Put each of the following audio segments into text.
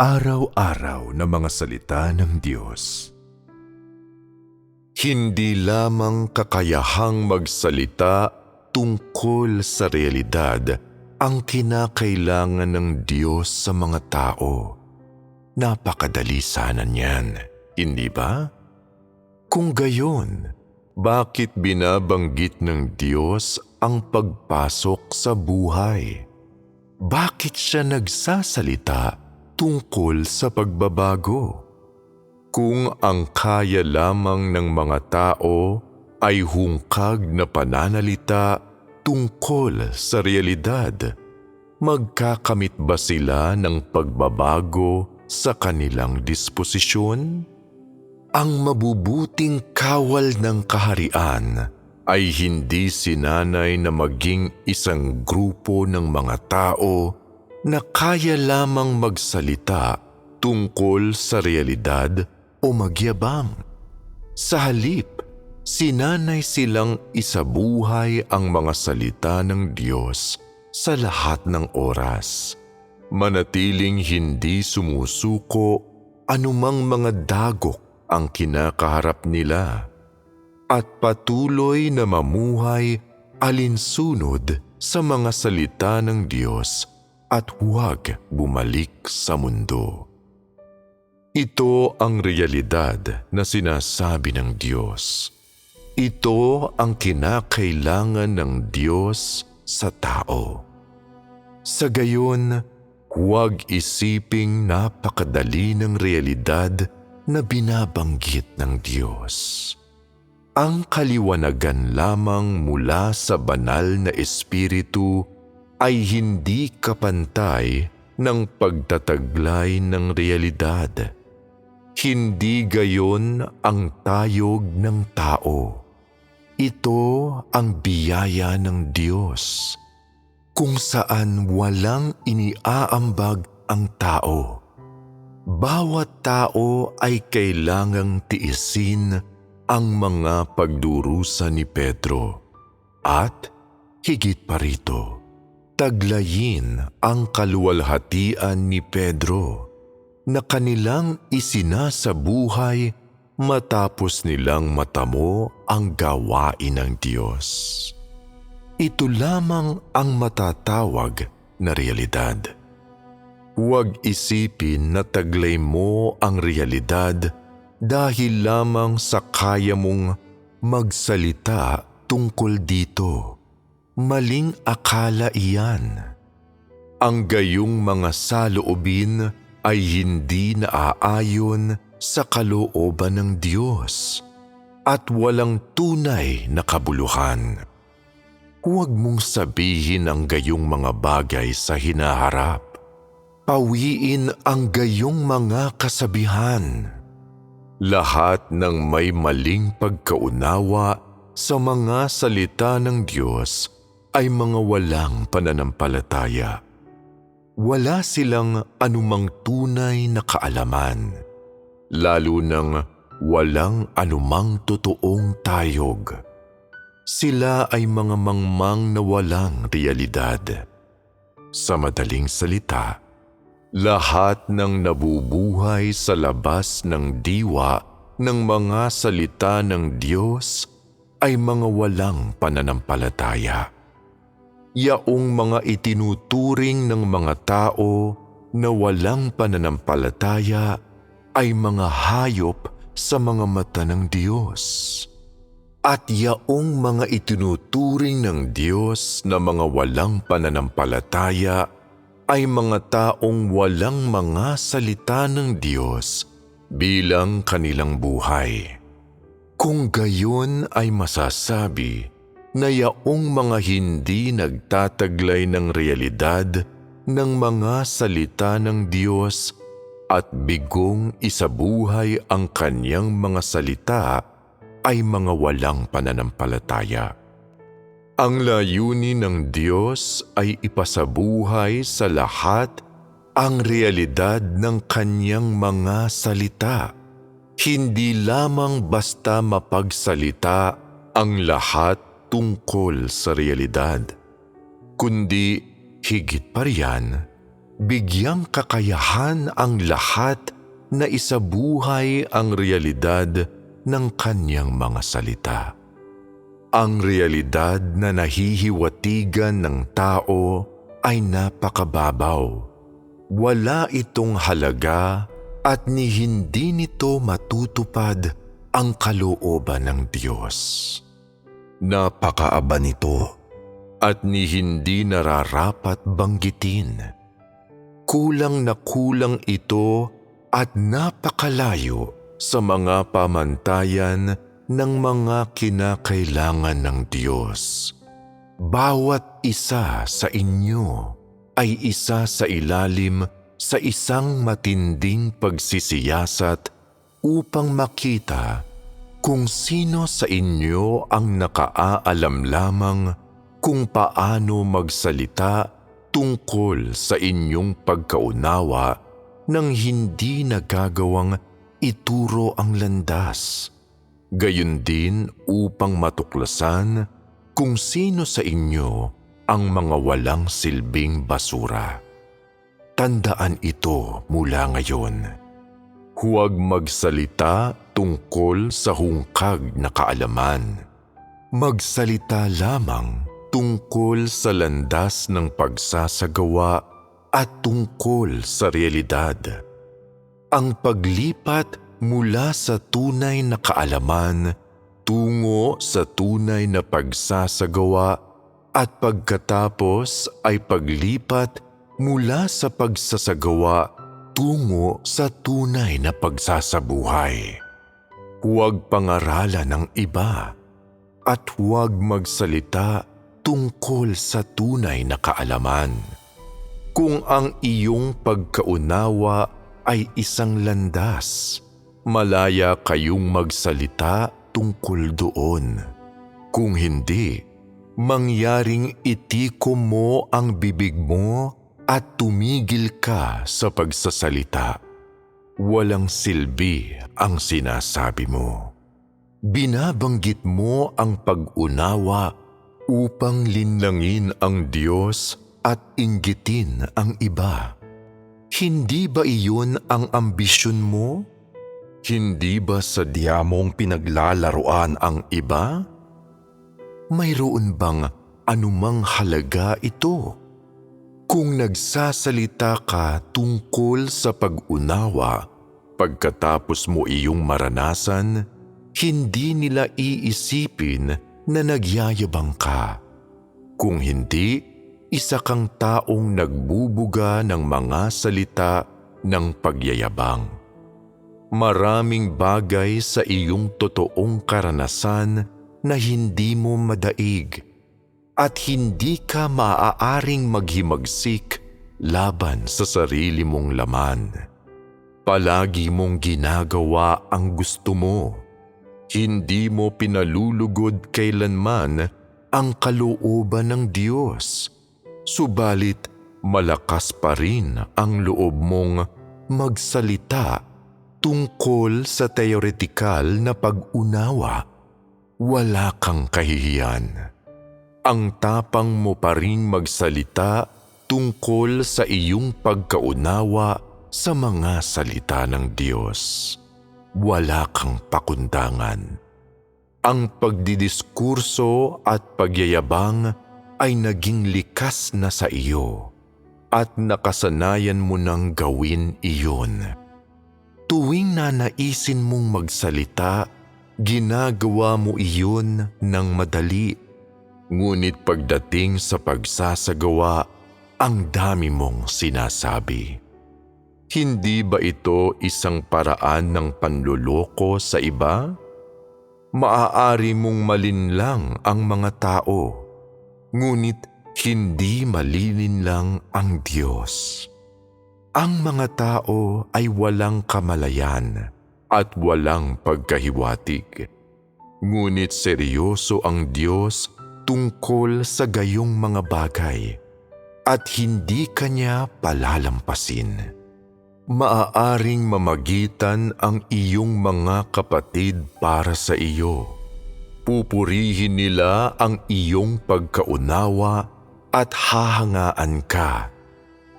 araw-araw na mga salita ng Diyos. Hindi lamang kakayahang magsalita tungkol sa realidad ang kinakailangan ng Diyos sa mga tao. Napakadali sana niyan, hindi ba? Kung gayon, bakit binabanggit ng Diyos ang pagpasok sa buhay? Bakit siya nagsasalita tungkol sa pagbabago? Kung ang kaya lamang ng mga tao ay hungkag na pananalita tungkol sa realidad, magkakamit ba sila ng pagbabago sa kanilang disposisyon? Ang mabubuting kawal ng kaharian ay hindi sinanay na maging isang grupo ng mga tao na kaya lamang magsalita tungkol sa realidad o magyabang. Sa halip, sinanay silang isabuhay ang mga salita ng Diyos sa lahat ng oras. Manatiling hindi sumusuko anumang mga dagok ang kinakaharap nila at patuloy na mamuhay alinsunod sa mga salita ng Diyos at huwag bumalik sa mundo. Ito ang realidad na sinasabi ng Diyos. Ito ang kinakailangan ng Diyos sa tao. Sa gayon, huwag isiping napakadali ng realidad na binabanggit ng Diyos. Ang kaliwanagan lamang mula sa banal na espiritu ay hindi kapantay ng pagtataglay ng realidad. Hindi gayon ang tayog ng tao. Ito ang biyaya ng Diyos, kung saan walang iniaambag ang tao. Bawat tao ay kailangang tiisin ang mga pagdurusa ni Pedro at higit pa rito, taglayin ang kaluwalhatian ni Pedro na kanilang isinasabuhay matapos nilang matamo ang gawain ng Diyos. Ito lamang ang matatawag na realidad. Huwag isipin na taglay mo ang realidad dahil lamang sa kaya mong magsalita tungkol dito. Maling akala iyan. Ang gayong mga saloobin ay hindi naaayon sa kalooban ng Diyos at walang tunay na kabuluhan. Huwag mong sabihin ang gayong mga bagay sa hinaharap. Pawiin ang gayong mga kasabihan. Lahat ng may maling pagkaunawa sa mga salita ng Diyos ay mga walang pananampalataya wala silang anumang tunay na kaalaman, lalo nang walang anumang totoong tayog. Sila ay mga mangmang na walang realidad. Sa madaling salita, lahat ng nabubuhay sa labas ng diwa ng mga salita ng Diyos ay mga walang pananampalataya yaong mga itinuturing ng mga tao na walang pananampalataya ay mga hayop sa mga mata ng Diyos. At yaong mga itinuturing ng Diyos na mga walang pananampalataya ay mga taong walang mga salita ng Diyos bilang kanilang buhay. Kung gayon ay masasabi na yaong mga hindi nagtataglay ng realidad ng mga salita ng Diyos at bigong isabuhay ang kanyang mga salita ay mga walang pananampalataya. Ang layunin ng Diyos ay ipasabuhay sa lahat ang realidad ng kanyang mga salita. Hindi lamang basta mapagsalita ang lahat tungkol sa realidad, kundi higit pa riyan, bigyang kakayahan ang lahat na isabuhay ang realidad ng kanyang mga salita. Ang realidad na nahihiwatigan ng tao ay napakababaw. Wala itong halaga at ni hindi nito matutupad ang kalooban ng Diyos. Napakaaba nito at ni hindi nararapat banggitin. Kulang na kulang ito at napakalayo sa mga pamantayan ng mga kinakailangan ng Diyos. Bawat isa sa inyo ay isa sa ilalim sa isang matinding pagsisiyasat upang makita kung sino sa inyo ang nakaaalam lamang kung paano magsalita tungkol sa inyong pagkaunawa nang hindi nagagawang ituro ang landas. Gayon din upang matuklasan kung sino sa inyo ang mga walang silbing basura. Tandaan ito mula ngayon. Huwag magsalita tungkol sa hungkag na kaalaman. Magsalita lamang tungkol sa landas ng pagsasagawa at tungkol sa realidad. Ang paglipat mula sa tunay na kaalaman tungo sa tunay na pagsasagawa at pagkatapos ay paglipat mula sa pagsasagawa tungo sa tunay na pagsasabuhay. Huwag pangaralan ng iba at huwag magsalita tungkol sa tunay na kaalaman. Kung ang iyong pagkaunawa ay isang landas, malaya kayong magsalita tungkol doon. Kung hindi, mangyaring itiko mo ang bibig mo at tumigil ka sa pagsasalita. Walang silbi ang sinasabi mo. Binabanggit mo ang pag-unawa upang linlangin ang Diyos at inggitin ang iba. Hindi ba iyon ang ambisyon mo? Hindi ba sadya mong pinaglalaruan ang iba? Mayroon bang anumang halaga ito? Kung nagsasalita ka tungkol sa pag-unawa, pagkatapos mo iyong maranasan, hindi nila iisipin na nagyayabang ka. Kung hindi, isa kang taong nagbubuga ng mga salita ng pagyayabang. Maraming bagay sa iyong totoong karanasan na hindi mo madaig at hindi ka maaaring maghimagsik laban sa sarili mong laman. Palagi mong ginagawa ang gusto mo. Hindi mo pinalulugod kailanman ang kalooban ng Diyos. Subalit malakas pa rin ang loob mong magsalita tungkol sa teoretikal na pag-unawa. Wala kang kahihiyan ang tapang mo pa rin magsalita tungkol sa iyong pagkaunawa sa mga salita ng Diyos. Wala kang pakundangan. Ang pagdidiskurso at pagyayabang ay naging likas na sa iyo at nakasanayan mo nang gawin iyon. Tuwing nanaisin mong magsalita, ginagawa mo iyon ng madali Ngunit pagdating sa pagsasagawa, ang dami mong sinasabi. Hindi ba ito isang paraan ng panluloko sa iba? Maaari mong malinlang ang mga tao, ngunit hindi malilinlang ang Diyos. Ang mga tao ay walang kamalayan at walang pagkahiwatig. Ngunit seryoso ang Diyos tungkol sa gayong mga bagay at hindi kanya palalampasin. Maaaring mamagitan ang iyong mga kapatid para sa iyo. Pupurihin nila ang iyong pagkaunawa at hahangaan ka.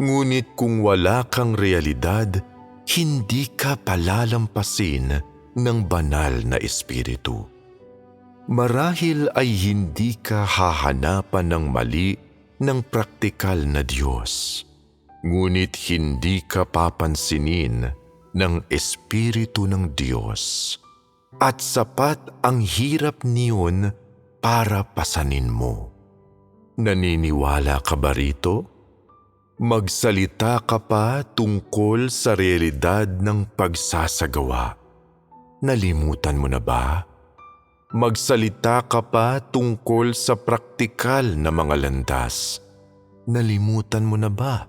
Ngunit kung wala kang realidad, hindi ka palalampasin ng banal na espiritu. Marahil ay hindi ka hahanapan ng mali ng praktikal na Diyos. Ngunit hindi ka papansinin ng Espiritu ng Diyos. At sapat ang hirap niyon para pasanin mo. Naniniwala ka ba rito? Magsalita ka pa tungkol sa realidad ng pagsasagawa. Nalimutan mo na ba? Magsalita ka pa tungkol sa praktikal na mga landas. Nalimutan mo na ba?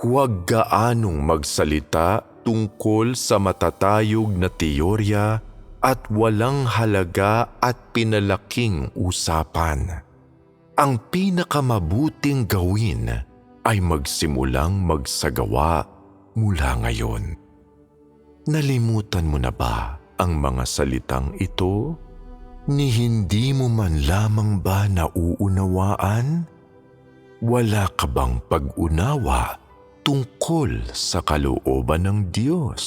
Huwag gaanong magsalita tungkol sa matatayog na teorya at walang halaga at pinalaking usapan. Ang pinakamabuting gawin ay magsimulang magsagawa mula ngayon. Nalimutan mo na ba ang mga salitang ito? Ni hindi mo man lamang ba nauunawaan? Wala ka bang pag-unawa tungkol sa kalooban ng Diyos?